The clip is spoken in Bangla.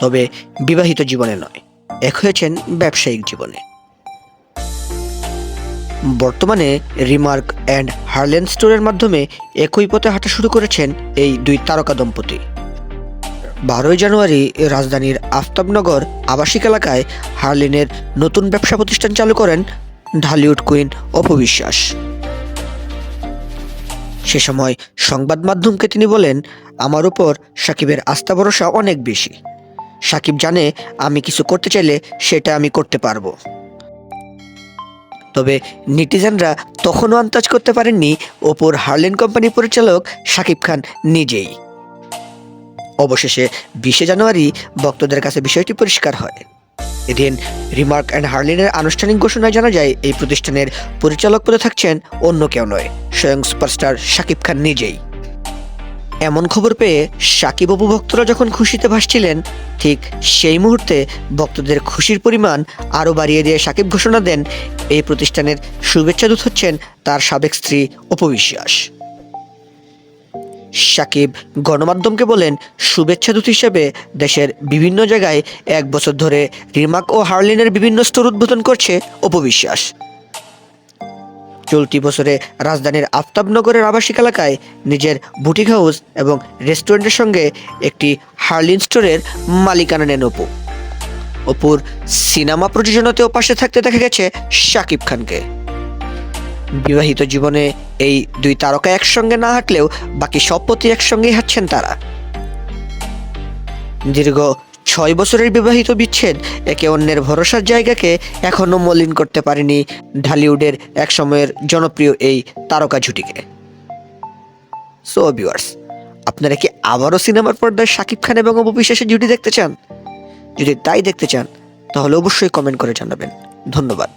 তবে বিবাহিত জীবনে নয়, এক হয়েছেন ব্যবসায়িক জীবনে। বর্তমানে রিমার্ক অ্যান্ড হার্লেন স্টোরের মাধ্যমে একই পথে হাঁটা শুরু করেছেন এই দুই তারকা দম্পতি। বারোই জানুয়ারি রাজধানীর আফতাবনগর আবাসিক এলাকায় হার্লিনের নতুন ব্যবসা প্রতিষ্ঠান চালু করেন ঢালিউড কুইন অপবিশ্বাস সে সময় সংবাদ মাধ্যমকে তিনি বলেন, আমার উপর সাকিবের আস্থা ভরসা অনেক বেশি। সাকিব জানে আমি কিছু করতে চাইলে সেটা আমি করতে পারব। তবে নেটিজেনরা তখনও আন্দাজ করতে পারেননি ওপর হার্লেন কোম্পানির পরিচালক সাকিব খান নিজেই। অবশেষে বিশে জানুয়ারি ভক্তদের কাছে বিষয়টি পরিষ্কার হয়। এদিন রিমার্ক অ্যান্ড হার্লিনের আনুষ্ঠানিক ঘোষণায় জানা যায়, এই প্রতিষ্ঠানের পরিচালক পদে থাকছেন অন্য কেউ নয়, স্বয়ং সুপারস্টার শাকিব খান নিজেই। এমন খবর পেয়ে সাকিব অপু ভক্তরা যখন খুশিতে ভাসছিলেন, ঠিক সেই মুহূর্তে ভক্তদের খুশির পরিমাণ আরও বাড়িয়ে দিয়ে সাকিব ঘোষণা দেন, এই প্রতিষ্ঠানের শুভেচ্ছা দূত হচ্ছেন তার সাবেক স্ত্রী অপবিশ্বাস সাকিব গণমাধ্যমকে বলেন, শুভেচ্ছা দূত হিসেবে দেশের বিভিন্ন জায়গায় এক বছর ধরে রিমাক ও হার্লিনের বিভিন্ন স্টোর উদ্বোধন করছে অপবিশ্বাস চলতি বছরে রাজধানীর আফতাবনগরের আবাসিক এলাকায় নিজের বুটিক হাউস এবং রেস্টুরেন্টের সঙ্গে একটি হার্লিন স্টোরের মালিকানা নেন অপু। অপুর সিনেমা প্রযোজনাতেও পাশে থাকতে দেখা গেছে শাকিব খানকে। বিবাহিত জীবনে এই দুই তারকা একসঙ্গে না হাঁটলেও বাকি সব পথই একসঙ্গেই হাঁটছেন তারা। দীর্ঘ ছয় বছরের বিবাহিত বিচ্ছেদ একে অন্যের ভরসার জায়গাকে এখনও মলিন করতে পারেনি ঢালিউডের এক সময়ের জনপ্রিয় এই তারকা জুটিকে সো ভিউয়ার্স আপনারা কি আবারও সিনেমার পর্দায় শাকিব খান এবং অববিশ্বাসের জুটি দেখতে চান? যদি তাই দেখতে চান, তাহলে অবশ্যই কমেন্ট করে জানাবেন। ধন্যবাদ।